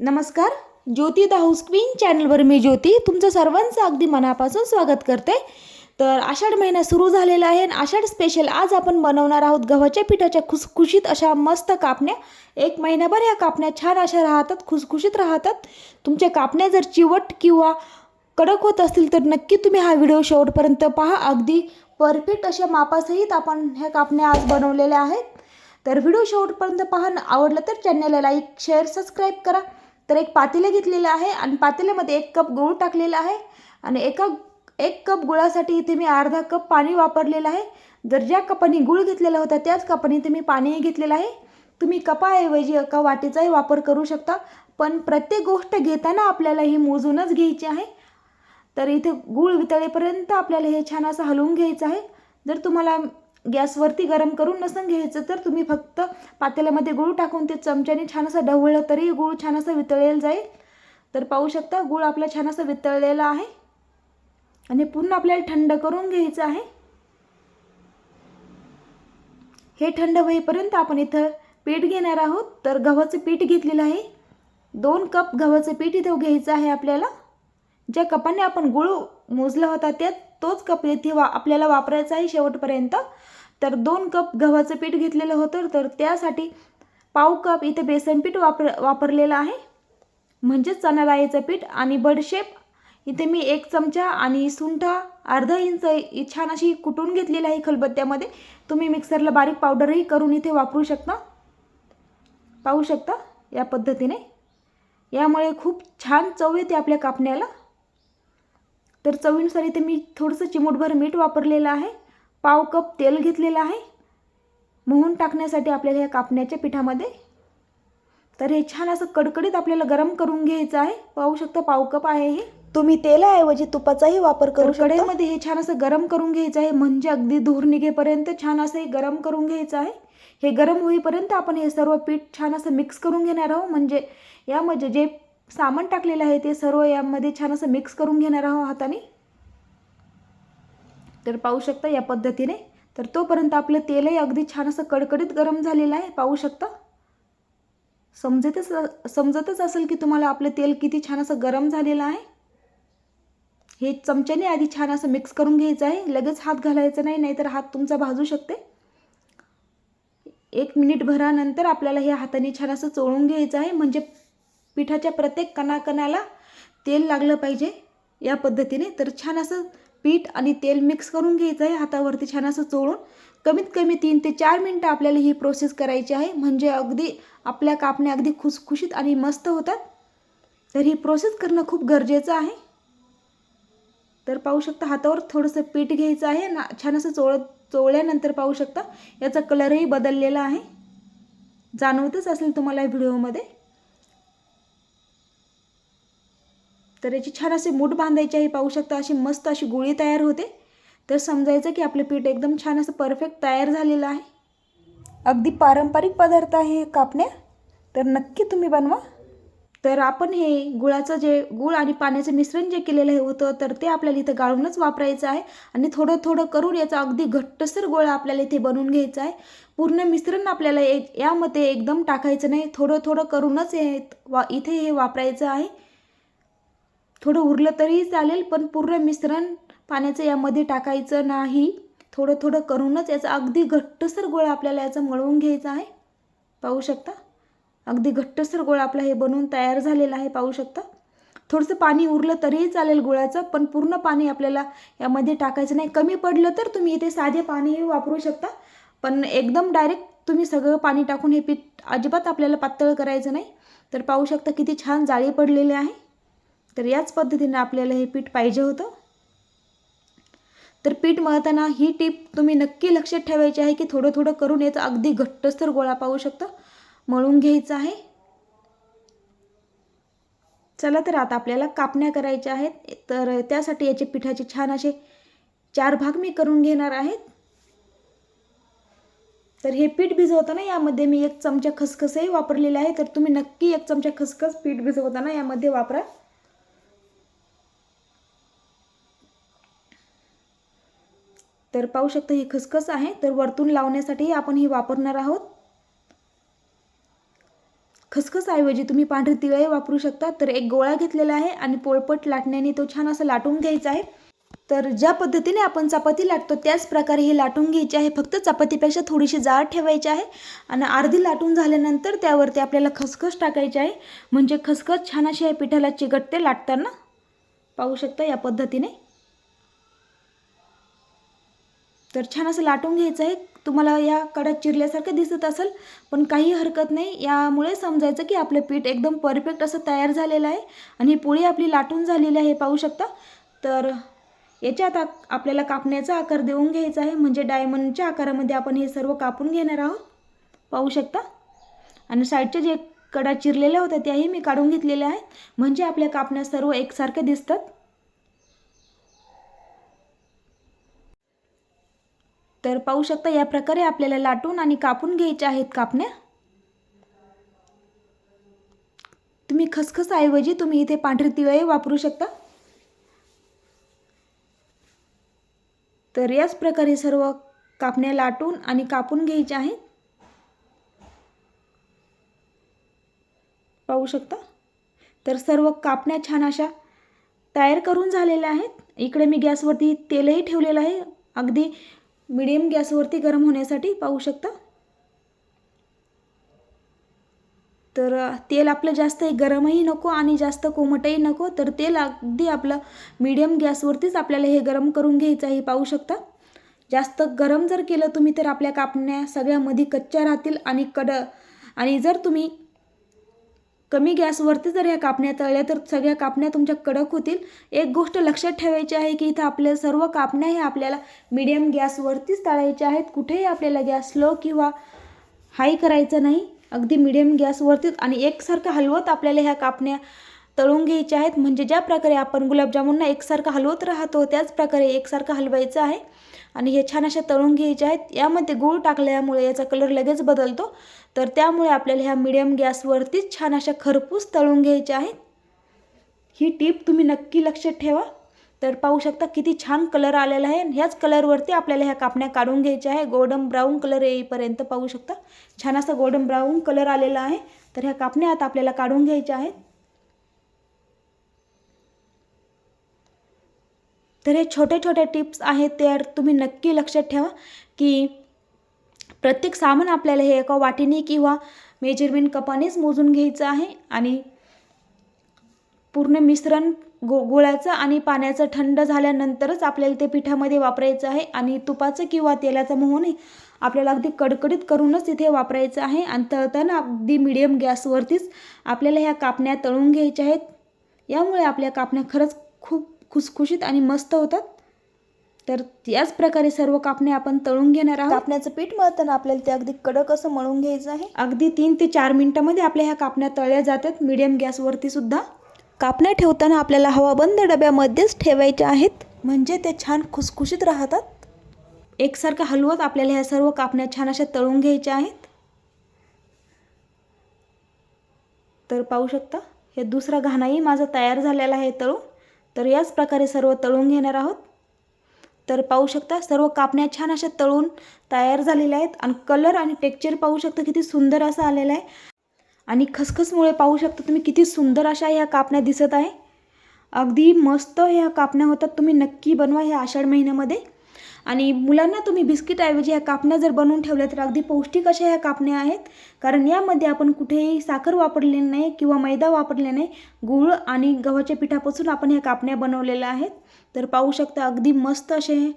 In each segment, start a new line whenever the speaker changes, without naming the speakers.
नमस्कार ज्योती the house queen चॅनलवर मी ज्योती तुमचं सर्वांचं अगदी मनापासून स्वागत करते. तर आषाढ महिना सुरू झालेला आहे आणि आषाढ स्पेशल आज आपण बनवणार आहोत गव्हाच्या पिठाच्या खुसखुशीत अशा मस्त कापण्या. एक महिनाभर ह्या कापण्या छान अशा राहतात खुसखुशीत राहतात. तुमच्या कापण्या जर चिवट किंवा कडक होत असतील तर नक्की तुम्ही हा व्हिडिओ शेवटपर्यंत पहा. अगदी परफेक्ट अशा मापासहित आपण ह्या कापण्या आज बनवलेल्या आहेत. तर व्हिडिओ शेवटपर्यंत पहा आवडलं तर चॅनलला लाईक शेअर सबस्क्राईब करा. तर एक पातेलं घेतलेलं आहे आणि पातेल्यामध्ये एक कप गूळ टाकलेला आहे आणि एका एक कप गुळासाठी इथे मी अर्धा कप पाणी वापरलेलं आहे. जर ज्या कपाने गूळ घेतलेला होता त्याच कपाने इथे मी पाणीही घेतलेलं आहे. तुम्ही कपाऐवजी एका वाटीचाही वापर करू शकता पण प्रत्येक गोष्ट घेताना आपल्याला ही मोजूनच घ्यायची आहे. तर इथे गूळ वितळेपर्यंत आपल्याला हे छान असं हलवून घ्यायचं आहे. जर तुम्हाला गॅसवरती गरम करून नसून घ्यायचं तर तुम्ही फक्त पातेल्यामध्ये गूळ टाकून ते चमच्याने छान असं ढवळलं तरी गूळ छान असं वितळलेलं जाईल. तर पाहू शकता गूळ आपला छान असं वितळलेला आहे. आणि पूर्ण आपल्याला थंड करून घ्यायचं आहे. हे थंड होईपर्यंत आपण इथं पीठ घेणार आहोत. तर गव्हाचं पीठ घेतलेलं आहे. दोन कप गव्हाचं पीठ इथं घ्यायचं आहे आपल्याला. ज्या कपाने आपण गुळ मोजला होता त्यात तोच कप येथे वा आपल्याला वापरायचा आहे शेवटपर्यंत. तर दोन कप गव्हाचं पीठ घेतलेलं होतं. तर त्यासाठी पाव कप इथे बेसन पीठ वापर वापरलेलं आहे. म्हणजेच चणा डाळीचं पीठ आणि बडशेप. इथे मी एक चमचा आणि सुंठा अर्धा इंच छान अशी कुटून घेतलेली आहे खलबत्त्यामध्ये. तुम्ही मिक्सरला बारीक पावडरही करून इथे वापरू शकता. पाहू शकता या पद्धतीने. यामुळे खूप छान चव येते आपल्या कापण्याला. तर चवीनुसार इथे मी थोडंसं चिमूटभर मीठ वापरलेलं आहे. पाव कप तेल घेतलेलं आहे. मोहन टाकण्यासाठी आपल्याला या कापण्याच्या पिठामध्ये. तर हे छान असं कडकडीत आपल्याला गरम करून घ्यायचं आहे. पाहू शकता पाव कप आहे हे. तुम्ही तेलाऐवजी तुपाचाही वापर करू कढईमध्ये हे छान असं गरम करून घ्यायचं आहे. म्हणजे अगदी धूर निघेपर्यंत छान असं हे गरम करून घ्यायचं आहे. हे गरम होईपर्यंत आपण हे सर्व पीठ छान असं मिक्स करून घेणार आहोत. म्हणजे यामध्ये जे सामान टाकलेलं आहे ते सर्व यामध्ये छान असं मिक्स करून घेणार आहोत हाताने. तर पाहू शकता या पद्धतीने. तर तोपर्यंत आपलं तेलही अगदी छान असं कडकडीत गरम झालेलं आहे. पाहू शकता. समजतच समजतच असेल की तुम्हाला आपलं तेल किती छान असं गरम झालेलं आहे. हे चमच्याने आधी छान असं मिक्स करून घ्यायचं आहे. लगेच हात घालायचा नाही नाहीतर हात तुमचा भाजू शकते. एक मिनिट भरानंतर आपल्याला हे हाताने छान असं चोळून घ्यायचं आहे. म्हणजे पिठाच्या प्रत्येक कणाकणाला तेल लागलं पाहिजे. या पद्धतीने तर छान असं पीठ आणि तेल मिक्स करून घ्यायचं आहे. हातावरती छान असं चोळून कमीत कमी तीन ते चार मिनटं आपल्याला ही प्रोसेस करायची आहे. म्हणजे अगदी आपल्या कापण्या अगदी खुसखुशीत आणि मस्त होतात. तर ही प्रोसेस करणं खूप गरजेचं आहे. तर पाहू शकता हातावर थोडंसं पीठ घ्यायचं आहे. ना छान असं चोळ चोळल्यानंतर पाहू शकता याचा कलरही बदललेला आहे. जाणवतच असेल तुम्हाला या व्हिडिओमध्ये तर याची छान असे मूठ बांधायचे आहे पाहू शकता अशी मस्त अशी गोळी तयार होते. तर समजायचं की आपलं पीठ एकदम छान असं परफेक्ट तयार झालेलं आहे. अगदी पारंपरिक पदार्थ आहे हे कापण्या. तर नक्की तुम्ही बनवा. तर आपण हे गुळाचं जे गुळ आणि पाण्याचं मिश्रण जे केलेलं हे होतं तर ते आपल्याला इथं गाळूनच वापरायचं आहे. आणि थोडं थोडं करून याचा अगदी घट्टसर गोळा आपल्याला इथे बनवून घ्यायचा आहे. पूर्ण मिश्रण आपल्याला एक यामध्ये एकदम टाकायचं नाही. थोडं थोडं करूनच हे वा इथे हे वापरायचं आहे. थोडं उरलं तरीही चालेल पण पूर्ण मिश्रण पाण्याचं यामध्ये टाकायचं नाही. थोडं थोडं करूनच याचा अगदी घट्टसर गोळा आपल्याला याचा मळवून घ्यायचा आहे. पाहू शकता? अगदी घट्टसर गोळा आपला हे बनवून तयार झालेला आहे पाहू शकता? थोडंसं पाणी उरलं तरीही चालेल गुळाचं पण पूर्ण पाणी आपल्याला यामध्ये टाकायचं नाही. कमी पडलं तर तुम्ही इथे साधे पाणीही वापरू शकता पण एकदम डायरेक्ट तुम्ही सगळं पाणी टाकून हे पीठ अजिबात आपल्याला पातळ करायचं नाही. तर पाहू शकता किती छान जाळी पडलेले आहे. तर याच पद्धतीने आपल्याला हे पीठ पाहिजे होतं. तर पीठ मळताना ही टीप तुम्ही नक्की लक्षात ठेवायची आहे की थोडं थोडं करून याचा अगदी घट्टस्तर गोळा पाहू शकता. मळून घ्यायचं आहे. चला तर आता आपल्याला कापण्या करायच्या आहेत. तर त्यासाठी याचे पिठाचे छान असे चार भाग मी करून घेणार आहेत तर हे पीठ भिजवताना यामध्ये मी एक चमचा खसखसही वापरलेला आहे. तर तुम्ही नक्की एक चमचा खसखस पीठ भिजवताना यामध्ये वापरा. तर पाहू शकता ही खसखस आहे. तर वरतून लावण्यासाठी आपण ही वापरणार आहोत. खसखसऐवजी तुम्ही पांढरे तिळे वापरू शकता. तर एक गोळा घेतलेला आहे आणि पोळपट लाटण्याने तो छान असं लाटून घ्यायचा आहे. तर ज्या पद्धतीने आपण चपाती लाटतो त्याच प्रकारे हे लाटून घ्यायची आहे. फक्त चपातीपेक्षा थोडीशी जाड ठेवायची आहे आणि अर्धी लाटून झाल्यानंतर त्यावरती आपल्याला खसखस टाकायची आहे. म्हणजे खसखस छान अशी या पिठाला चिकटते लाटताना. पाहू शकता या पद्धतीने. तर छान असं लाटून घ्यायचं आहे. तुम्हाला या कडा चिरल्यासारखं दिसत असेल पण काही हरकत नाही. यामुळे समजायचं की आपलं पीठ एकदम परफेक्ट असं तयार झालेलं आहे आणि ही पोळी आपली लाटून झालेली आहे पाहू शकता. तर याच्यात आपल्याला कापण्याचा आकार देऊन घ्यायचा आहे. म्हणजे डायमंडच्या आकारामध्ये आपण हे सर्व कापून घेणार आहोत. पाहू शकता. आणि साईडच्या जे कडा चिरलेल्या होत्या त्याही मी काढून घेतलेल्या आहेत. म्हणजे आपल्या कापण्या सर्व एकसारख्या दिसतात. तर पाहू शकता या प्रकारे आपल्याला लाटून आणि कापून घ्यायच्या आहेत कापण्या. तुम्ही खसखसऐवजी तुम्ही इथे पांढरे तिळही वापरू शकता. तर याच प्रकारे सर्व कापण्या लाटून आणि कापून घ्यायच्या आहेत. पाहू शकता? तर सर्व कापण्या छान अशा तयार करून झालेल्या आहेत. इकडे मी गॅसवरती तेलही ठेवलेलं आहे. अगदी मिडियम गॅसवरती गरम होण्यासाठी पाहू शकता. तर तेल आपलं जास्त गरमही नको आणि जास्त कोमटही नको तर तेल अगदी आपलं मीडियम गॅसवरतीच आपल्याला हे गरम करून घ्यायचं आहे पाहू शकता. जास्त गरम जर केलं तुम्ही तर आपल्या कापण्या सगळ्यामध्ये कच्च्या राहतील आणि कड आणि जर तुम्ही कमी गॅसवरती जर ह्या कापण्या तळल्या तर सगळ्या कापण्या तुमच्या कडक होतील. एक गोष्ट लक्षात ठेवायची आहे की इथं आपल्या सर्व कापण्या ह्या आपल्याला मिडियम गॅसवरतीच तळायच्या आहेत. कुठेही आपल्याला गॅस स्लो किंवा हाय करायचं नाही. अगदी मिडियम गॅसवरतीच आणि एकसारखं हलवत आपल्याला ह्या कापण्या तळून घ्यायचे आहेत. म्हणजे ज्या प्रकारे आपण गुलाबजामुनना एकसारखं हलवत राहतो त्याच प्रकारे एकसारखं हलवायचं आहे. आणि हे छान अशा तळून घ्यायचे आहेत. यामध्ये गूळ टाकल्यामुळे याचा कलर लगेच बदलतो. तर त्यामुळे आपल्याला ह्या मिडियम गॅसवरतीच छान अशा खरपूस तळून घ्यायच्या आहेत. ही टीप तुम्ही नक्की लक्षात ठेवा. तर पाहू शकता किती छान कलर आलेला आहे. ह्याच कलरवरती आपल्याला ह्या कापण्या काढून घ्यायच्या आहे. गोल्डन ब्राऊन कलर येईपर्यंत पाहू शकता. छान असा गोल्डन ब्राऊन कलर आलेला आहे. तर ह्या कापण्या आता आपल्याला काढून घ्यायच्या आहेत. तर हे छोटे छोटे टिप्स आहेत तर तुम्ही नक्की लक्षात ठेवा की प्रत्येक सामान आपल्याला हे एका वाटीने किंवा मेजरमेंट कपानेच मोजून घ्यायचं आहे आणि पूर्ण मिश्रण गो गुळाचं आणि पाण्याचं थंड झाल्यानंतरच आपल्याला ते पिठामध्ये वापरायचं आहे आणि तुपाचं किंवा तेलाचं मोहनही आपल्याला अगदी कडकडीत करूनच इथे वापरायचं आहे आणि तळताना अगदी मिडियम गॅसवरतीच आपल्याला ह्या कापण्या तळून घ्यायच्या आहेत. यामुळे आपल्या कापण्या खरंच खूप खुसखुशीत आणि मस्त होतात. तर याच प्रकारे सर्व कापण्या आपण तळून घेणार आहोत. कापण्याचं पीठ मळताना आपल्याला ते अगदी कडक असं मळून घ्यायचं आहे. अगदी तीन ते चार मिनिटामध्ये आपल्या ह्या कापण्या तळल्या जातात. मिडियम गॅसवरती सुद्धा. कापण्या ठेवताना आपल्याला हवाबंद डब्यामध्येच ठेवायच्या आहेत. म्हणजे ते छान खुसखुशीत राहतात. एकसारखं हलवत आपल्याला ह्या सर्व कापण्या छान अशा तळून घ्यायच्या आहेत. तर पाहू शकता हे दुसरा घाणाही माझा तयार झालेला आहे तळून. तर याच प्रकारे सर्व तळून घेणार आहोत. तर पाहू शकता सर्व कापण्या छान अशा तळून तयार झालेल्या आहेत आणि कलर आणि टेक्चर पाहू शकता किती सुंदर असं आलेला आहे. आणि खसखसमुळे पाहू शकता तुम्ही किती सुंदर अशा ह्या कापण्या दिसत आहे. अगदी मस्त ह्या कापण्या होतात. तुम्ही नक्की बनवा ह्या आषाढ महिन्यामध्ये. आणि मुलांना तुम्ही बिस्किटऐवजी ह्या कापण्या जर बनवून ठेवल्या तर अगदी पौष्टिक अशा ह्या कापण्या आहेत. कारण यामध्ये आपण कुठेही साखर वापरलेली नाही किंवा मैदा वापरले नाही. गूळ आणि गव्हाच्या पिठापासून आपण ह्या कापण्या बनवलेल्या आहेत. तर पाहू शकता अगदी मस्त असे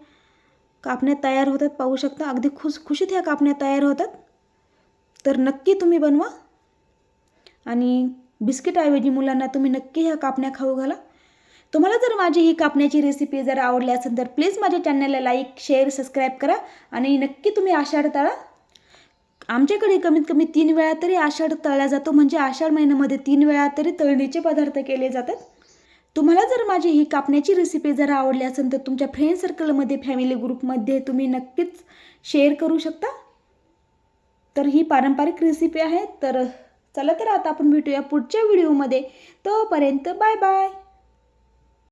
कापण्या तयार होतात. पाहू शकता अगदी खुश खुशीत ह्या कापण्या तयार होतात. तर नक्की तुम्ही बनवा. आणि बिस्किटऐवजी मुलांना तुम्ही नक्की ह्या कापण्या खाऊ घाला. तुम्हाला जर माझी ही कापण्याची रेसिपी जर आवडली असेल तर प्लीज माझ्या चॅनलला लाईक शेअर सबस्क्राईब करा आणि नक्की तुम्ही आषाढ तळा. आमच्याकडे कमीत कमी तीन वेळा तरी आषाढ तळला जातो. म्हणजे आषाढ महिन्यामध्ये तीन वेळा तरी तळणीचे पदार्थ केले जातात. तुम्हाला जर माझी ही कापण्याची रेसिपी जर आवडली असेल तर तुमच्या फ्रेंड सर्कलमध्ये फॅमिली ग्रुपमध्ये तुम्ही नक्कीच शेअर करू शकता. तर ही पारंपरिक रेसिपी आहे. तर चला तर आता आपण भेटूया पुढच्या व्हिडिओमध्ये तोपर्यंत बाय बाय